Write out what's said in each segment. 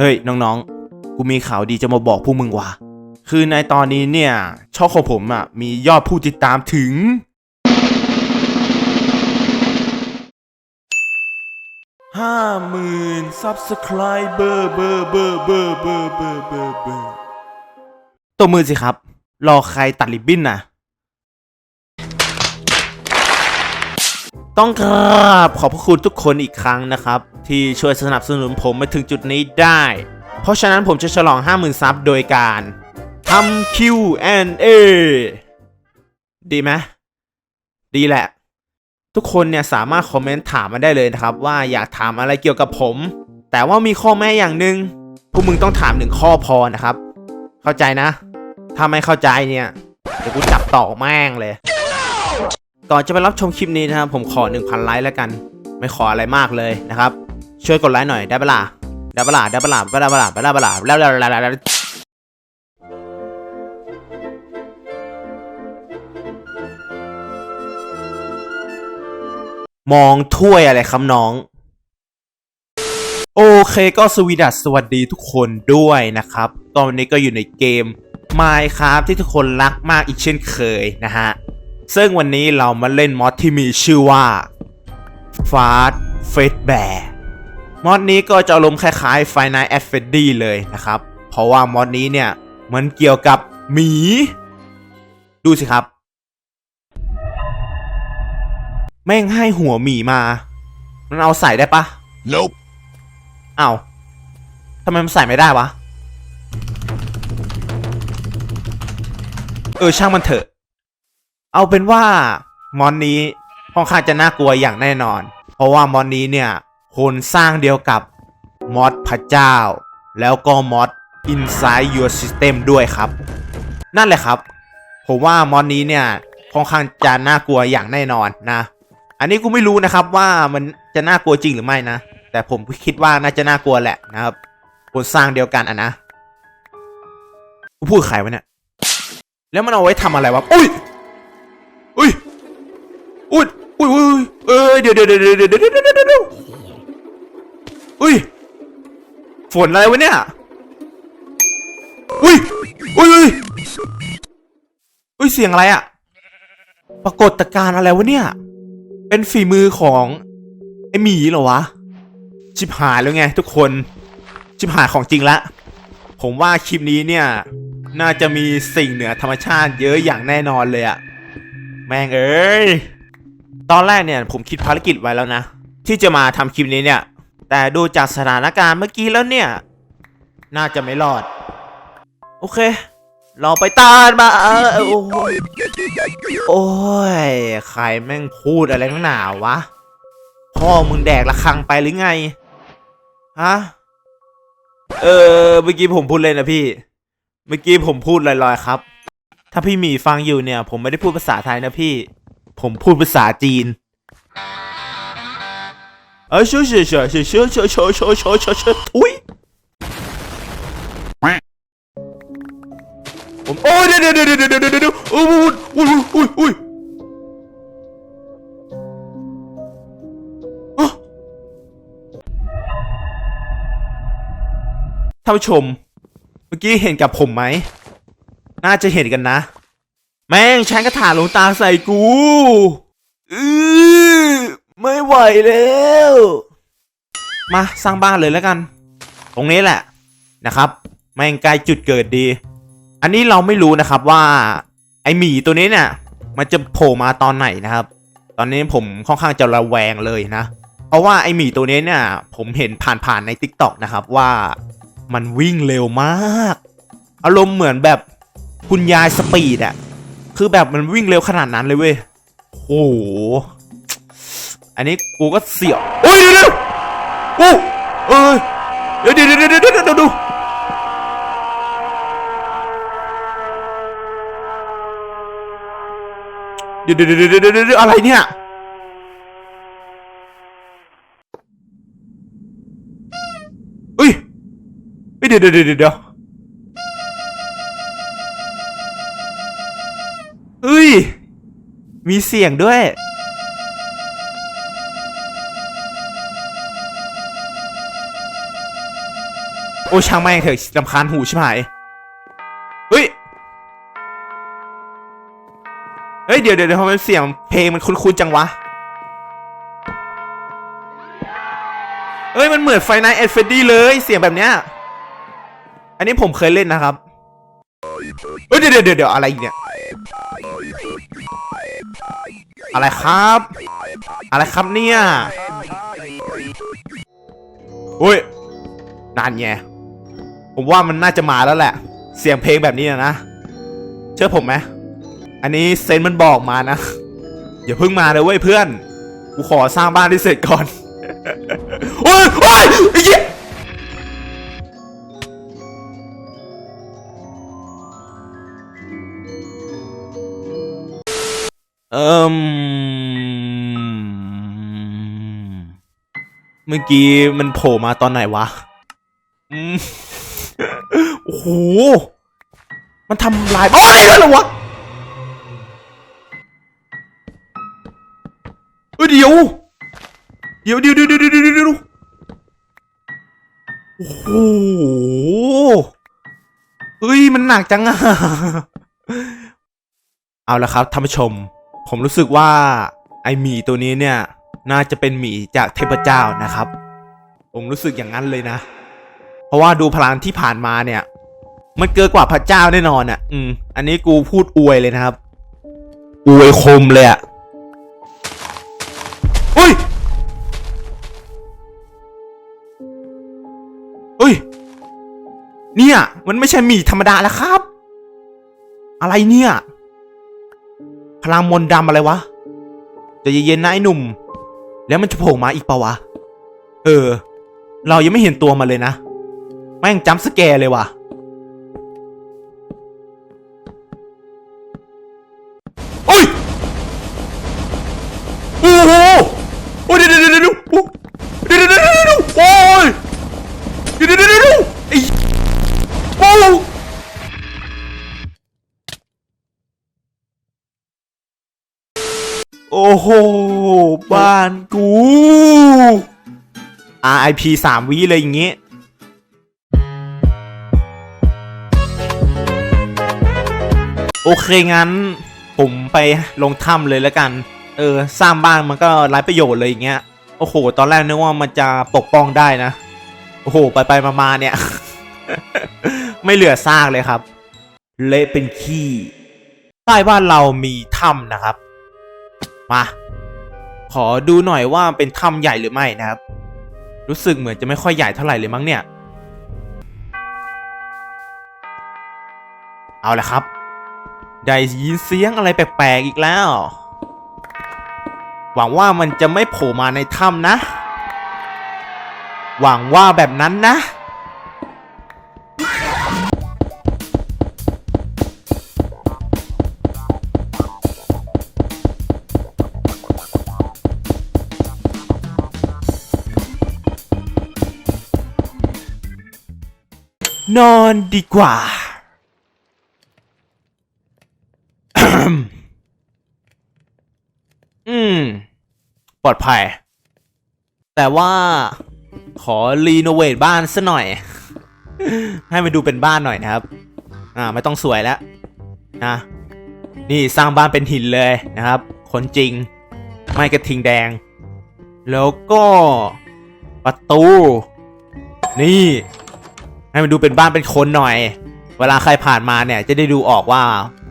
เฮ้ย น้องๆ กูมีข่าวดีจะมาบอกพวกมึงว่ะ คือในตอนนี้เนี่ย ช่องของผมอะ มียอดผู้ติดตามถึง ห้าหมื่นซับสไครเบอร์เบอร์เบอร์เบอร์เบอร์เบอร์เบอร์ตบมือสิครับ รอใครตัดริบบิ้นน่ะ ต้องกราบขอบพระคุณทุกคนอีกครั้งนะครับ ที่ช่วยสนับสนุนผมมาถึงจุดนี้ได้ เพราะฉะนั้นผมจะฉลอง 50,000 ซับโดยการทำ Q&A ดีไหมดีแหละ ทุกคนเนี่ยสามารถคอมเมนต์ถามมาได้เลยนะครับ ว่าอยากถามอะไรเกี่ยวกับผม แต่ว่ามีข้อแม้อย่างหนึ่งพวกมึงต้องถามหนึ่งข้อพอนะครับ เข้าใจนะ ถ้าไม่เข้าใจเนี่ยเดี๋ยวกูจับต่อแม่งเลย ก่อนจะไปรับชมคลิปนี้นะครับผมขอ 1,000 ไลค์แล้วกัน ไม่ขออะไรมากเลยนะครับ ช่วยกดไลค์หน่อยได้ปะล่ะได้ปะล่ะได้ปะล่ะได้ปะล่ะได้ปะล่ะได้ปล่ะแล้วแล้วแล้วมองถ้วยอะไรครับน้อง โอเคก็สวีดัสสวัสดีทุกคนด้วยนะครับ ตอนนี้ก็อยู่ในเกม Minecraft ที่ทุกคนรักมากอีกเช่นเคยนะฮะ ซึ่งวันนี้เรามาเล่นมอดที่มีชื่อว่า Fast f a t Bear มอดนี้ก็จะอารมณ์คล้ายๆ Five Nights at Freddy เลยนะครับ เพราะว่ามอดนี้เนี่ย มันเกี่ยวกับหมี ดูสิครับ แม่งให้หัวหมีมา มันเอาใส่ได้ปะ Nope. อ้าวทำไมมันใส่ไม่ได้วะ เออช่างมันเถอะ เอาเป็นว่ามอนนี้ค่อนข้างจะน่ากลัวอย่างแน่นอน เพราะว่ามอนนี้เนี่ยคนสร้างเดียวกับมอดพระเจ้า แล้วก็มอด Inside Your System ด้วยครับ นั่นแหละครับ ผมว่ามอนนี้เนี่ยค่อนข้างจะน่ากลัวอย่างแน่นอนนะ อันนี้กูไม่รู้นะครับว่ามันจะน่ากลัวจริงหรือไม่นะ แต่ผมคิดว่าน่าจะน่ากลัวแหละนะครับคนสร้างเดียวกันอะนะกูพูดใครวะเนี่ยแล้วมันเอาไว้ทำอะไรวะอุ้ยอุ้ย อุ้ยอุ้ยเอ้ยเดี๋ยวเดี๋ยวเดี๋ยวเดี๋ยวเดี๋ยวเดี๋เดี๋อุ้ยฝนอะไรวะเนี่ยอุ้ยอุ้ยอุ้ยอุ้ยเสียงอะไรอะปรากฏการณ์อะไรวะเนี่ย เป็นฝีมือของไอหมีเหรอวะ ชิบหายแล้วไงทุกคน ชิบหายของจริงละ ผมว่าคลิปนี้เนี่ย น่าจะมีสิ่งเหนือธรรมชาติเยอะอย่างแน่นอนเลยอะแม่งเอ้ย ตอนแรกเนี่ยผมคิดภารกิจไว้แล้วนะ ที่จะมาทำคลิปนี้เนี่ย แต่ดูจากสถานการณ์เมื่อกี้แล้วเนี่ย น่าจะไม่รอด โอเค เราไปตานมาเออโอ้ยโอ้ยใครแม่งพูดอะไรนักหนาวะ พ่อมึงแดกละคังไปหรือไง ฮะ เออเมื่อกี้ผมพูดเลยนะพี่ เมื่อกี้ผมพูดลอยๆครับ ถ้าพี่หมีฟังอยู่เนี่ย ผมไม่ได้พูดภาษาไทยนะพี่ ผมพูดภาษาจีนเออเชื่อเชื่อเชื่อเชื่อเชื่อเชื่อเชื่อเชื่อเชื่อเชื่อชื่อทุยผมโอ้ยเดี๋ยวเดี๋ยวเดี๋ยวเดี๋ยวเดี๋ยวอุ้ยอุ้ยอุ้ยอุ้ยอ๋อท่านผู้ชม เมื่อกี้เห็นกับผมไหม น่าจะเห็นกันนะ แม่งใช้กระถาลงตาใส่กูอือไม่ไหวแล้ว มาสร้างบ้านเลยแล้วกัน ตรงนี้แหละนะครับ แม่งใกล้จุดเกิดดี อันนี้เราไม่รู้นะครับว่า ไอหมีตัวนี้เนี่ย มันจะโผล่มาตอนไหนนะครับ ตอนนี้ผมค่อนข้างจะระแวงเลยนะ เพราะว่าไอหมีตัวนี้เนี่ย ผมเห็นผ่านๆใน t ิ k t o k นะครับว่ามันวิ่งเร็วมาก อารมณ์เหมือนแบบคุณยายสปีดอะ คือแบบมันวิ่งเร็วขนาดนั้นเลยเว้ยโอ้โหอันนี้กูก็เสียวโอ้ยเดี๋ยวเดี๋ยวโอ้เอ้ยเดี๋ยวเดี๋ยวเดี๋ยวเดี๋ยวเดี๋ยวดูเดี๋ยวเดี๋ยวเดี๋ยวเดี๋ยวเดี๋ยวอะไรเนี่ยเอ้ยเอ้ยเดี๋ยวเดี๋ยวเดี๋ยว ฮ้ย มีเสียงด้วย โอ้ช่างแม่งเถอะลำคาญหูชิบหายเฮ้ย เฮ้ย เดี๋ยวเดี๋ยวเดี๋ยวทำไมเสียงเพลงมันคุ้นๆจังวะ เฮ้ย มันเหมือนไฟน l เอ็ดเฟดดี้เลยเสียงแบบเนี้ย อันนี้ผมเคยเล่นนะครับ เฮ้ย เดี๋ยวเดี๋ยวเดี๋ยวอะไรเนี่ย อะไรครับ อะไรครับเนี่ยเฮ้ยนานไงผมว่ามันน่าจะมาแล้วแหละ เสียงเพลงแบบนี้นะนะ เชื่อผมไหมอันนี้เซนมันบอกมานะ อย่าเพิ่งมาเลยเว้ยเพื่อน กูขอสร้างบ้านที่เสร็จก่อน โอ้ยโอ้ยไอ้เหี้ย เอิมเมื่อกี้มันโผล่มาตอนไหนวะโอ้โห มันทำลายบ้านได้ด้วยหรอวะเฮ้ยเดี๋ยวเดี๋ยว เดี๋ยวเดี๋ยวเดี๋ยวเดี๋ยวเดี๋ยวโอ้โห เฮ้ย มันหนักจังอะเอาละครับท่านผู้ชม ผมรู้สึกว่าไอหมีตัวนี้เนี่ย น่าจะเป็นหมีจากเทพเจ้านะครับ ผมรู้สึกอย่างนั้นเลยนะ เพราะว่าดูพลังที่ผ่านมาเนี่ย มันเกินกว่าพระเจ้าแน่นอนอะ อืม อันนี้กูพูดอวยเลยนะครับ อวยคมเลยอะเฮ้ยเฮ้ย เนี่ย มันไม่ใช่หมีธรรมดาแล้วครับ อะไรเนี่ย ลังมนต์ดำอะไรวะจะเย็นๆนะไอ้หนุ่ม แล้วมันจะโผล่มาอีกปะวะ เออ เรายังไม่เห็นตัวมันเลยนะ แม่งจ้ำสแกร์เลยว่ะ อ้โห บ้านกู RIP สามวิเลยอย่างงี้โอเคงั้นผมไปลงถ้ำเลยแล้วกัน เออ สร้างบ้านมันก็ไร้ประโยชน์เลยอย่างเงี้ย โอ้โห ตอนแรกนึกว่ามันจะปกป้องได้นะ โอ้โห ไปไปมามาเนี่ย ไม่เหลือซากเลยครับ เละเป็นขี้ใต้บ้านเรามีถ้ำนะครับ มา ขอดูหน่อยว่าเป็นถ้ำใหญ่หรือไม่นะครับ รู้สึกเหมือนจะไม่ค่อยใหญ่เท่าไหร่เลยมั้งเนี่ย เอาละครับ ได้ยินเสียงอะไรแปลกๆอีกแล้ว หวังว่ามันจะไม่โผล่มาในถ้ำนะ หวังว่าแบบนั้นนะ นอนดีกว่า อืม ปลอดภัย แต่ว่าขอรีโนเวทบ้านซะหน่อย ให้มันดูเป็นบ้านหน่อยนะครับ อ่า ไม่ต้องสวยแล้วนะนี่สร้างบ้านเป็นหินเลยนะครับ คนจริง ไม่กระทิงแดง แล้วก็ประตู นี่ ให้มันดูเป็นบ้านเป็นคนหน่อย เวลาใครผ่านมาเนี่ย จะได้ดูออกว่า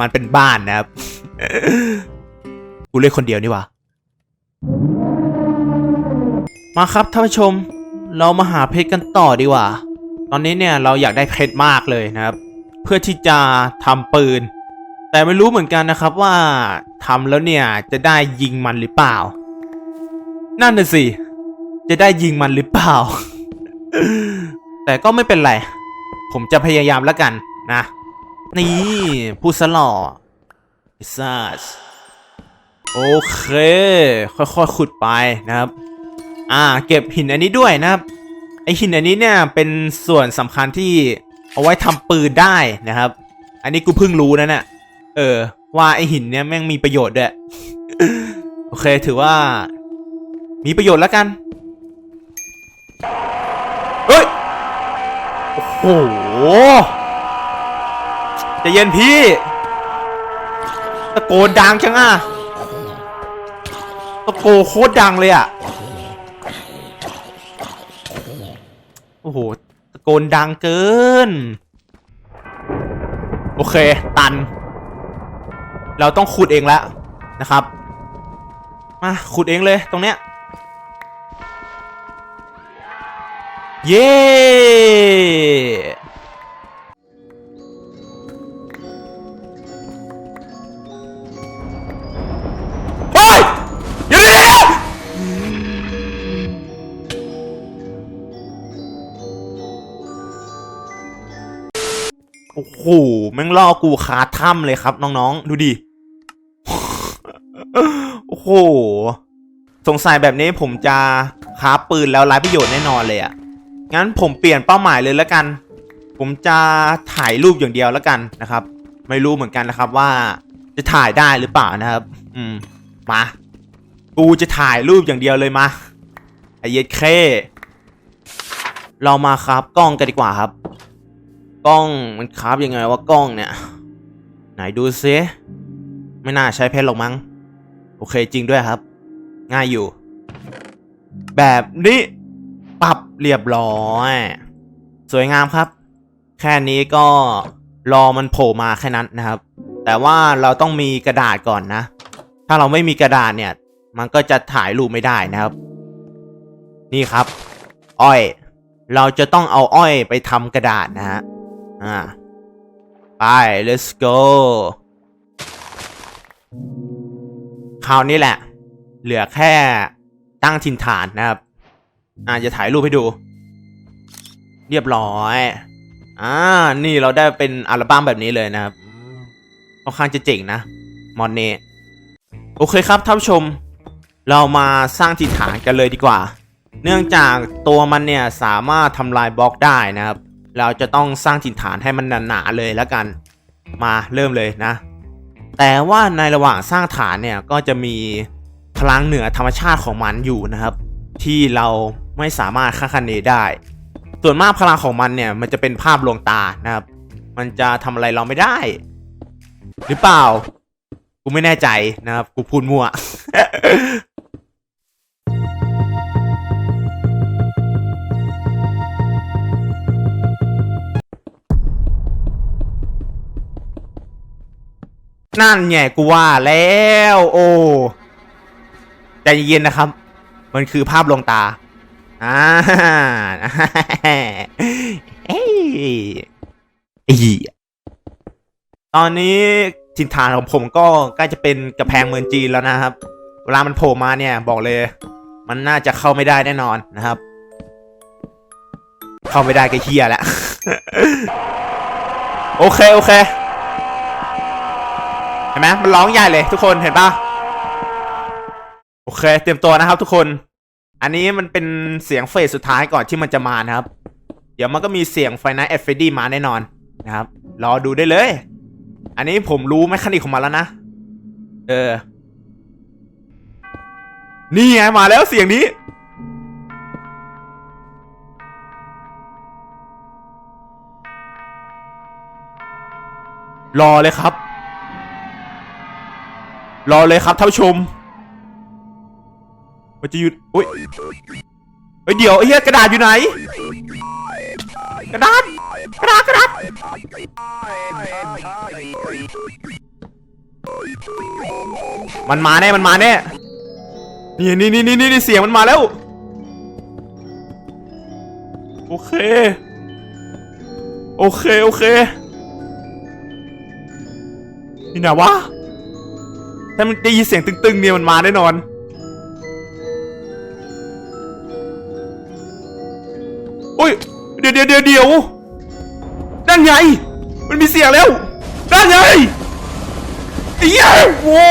มันเป็นบ้านนะครับ กูเล่นคนเดียวนี่วะมาครับท่านผู้ชม เรามาหาเพชรกันต่อดีกว่า ตอนนี้เนี่ยเราอยากได้เพชรมากเลยนะครับ เพื่อที่จะทำปืน แต่ไม่รู้เหมือนกันนะครับว่าทำแล้วเนี่ยจะได้ยิงมันหรือเปล่า นั่นน่ะสิ จะได้ยิงมันหรือเปล่า แต่ก็ไม่เป็นไร ผมจะพยายามแล้วกันนะ นี่ผู้สลอพิซซ่าโอเค ค่อยๆขุดไปนะครับ อ่า เก็บหินอันนี้ด้วยนะครับ ไอหินอันนี้เนี่ยเป็นส่วนสำคัญที่เอาไว้ทำปืนได้นะครับ อันนี้กูเพิ่งรู้นะเนี่ยเออ ว่าไอหินเนี่ยแม่งมีประโยชน์ด้วย โอเคถือว่า มีประโยชน์แล้วกัน โอ้โหใจะเย็นพี่ ตะโกนดังจังอะ ตะโกนโคตรดังเลยอะ โอ้โห ตะโกนดังเกิน โอเค ตัน เราต้องขุดเองแล้วนะครับ มาขุดเองเลยตรงเนี้ย เย้เฮ้ยเดี๋ยวเดี๋ยวโอ้โหแม่งล่อกูคาถ้ำเลยครับน้องๆ ดูดิ โอ้โห สงสัยแบบนี้ผมจะคาปืนแล้วไร้ประโยชน์แน่นอนเลยอะ งั้นผมเปลี่ยนเป้าหมายเลยแล้วกัน ผมจะถ่ายรูปอย่างเดียวแล้วกันนะครับ ไม่รู้เหมือนกันนะครับว่าจะถ่ายได้หรือเปล่านะครับ อืม มา กูจะถ่ายรูปอย่างเดียวเลยมาไอเย็ดเคเรามาครับกล้องกันดีกว่าครับ กล้องมันครับยังไงว่ากล้องเนี่ย ไหนดูซิไม่น่าใช้เพชรหรอกมั้ง โอเคจริงด้วยครับ ง่ายอยู่ แบบนี้ ปรับเรียบร้อย สวยงามครับ แค่นี้ก็รอมันโผล่มาแค่นั้นนะครับ แต่ว่าเราต้องมีกระดาษก่อนนะ ถ้าเราไม่มีกระดาษเนี่ย มันก็จะถ่ายรูปไม่ได้นะครับ นี่ครับ อ้อย เราจะต้องเอาอ้อยไปทำกระดาษนะฮะอ่าไป let's go คราวนี้แหละ เหลือแค่ตั้งถิ่นฐานนะครับ อ่าจะถ่ายรูปให้ดู เรียบร้อยอ่านี่เราได้เป็นอัลบั้มแบบนี้เลยนะครับค่อนข้างจะเจ๋งนะมอนเน่โอเคครับท่านผู้ชม เรามาสร้างถิ่นฐานกันเลยดีกว่า เนื่องจากตัวมันเนี่ยสามารถทำลายบล็อกได้นะครับ เราจะต้องสร้างถิ่นฐานให้มันหนาๆเลยแล้วกัน มาเริ่มเลยนะ แต่ว่าในระหว่างสร้างฐานเนี่ยก็จะมีพลังเหนือธรรมชาติของมันอยู่นะครับ ที่เรา ไม่สามารถคาดคะเนได้ ส่วนมากพลังของมันเนี่ยมันจะเป็นภาพลวงตานะครับ มันจะทำอะไรเราไม่ได้ หรือเปล่า กูไม่แน่ใจนะครับ กูพูดมั่วนั่นไงกูว่าแล้ว โอ้ใจเย็นนะครับ มันคือภาพลวงตา อ่าเอ้ยไอ้ตอนนี้ถิ่นฐานของผมก็ใกล้จะเป็นกระแพงเมืองจีนแล้วนะครับ เวลามันโผล่มาเนี่ยบอกเลย มันน่าจะเข้าไม่ได้แน่นอนนะครับ เข้าไม่ได้ก็เฮียแหละโอเคโอเคเห็นไหมมันร้องใหญ่เลยทุกคนเห็นปะโอเค เตรียมตัวนะครับทุกคน อันนี้มันเป็นเสียงเฟสสุดท้ายก่อนที่มันจะมานะครับ เดี๋ยวมันก็มีเสียงไฟน a ลเอฟเฟดี้มาแน่นอนนะครับ รอดูได้เลย อันนี้ผมรู้แมคานิกของมันแล้วนะ เออ นี่ไงมาแล้วเสียงนี้ รอเลยครับ รอเลยครับท่านผู้ชม มันจะหยุดอุ้ยเฮ้ยเดี๋ยวไอ้เหี้ยกระดาษอยู่ไหน กระดาษกระดาษกระดาษมันมาแน่มันมาแน่นี่นี่นี่นี่นี่เสียงมันมาแล้ว โอเค โอเคโอเคนี่นะวะถ้ามันได้ยินเสียงตึงๆเนี่ยมันมาแน่นอน ยวเดี๋ยวดี๋ยวเดี๋ยวนั่นไง มันมีเสียงแล้วนั่นไงไอ้เหี้ยโว้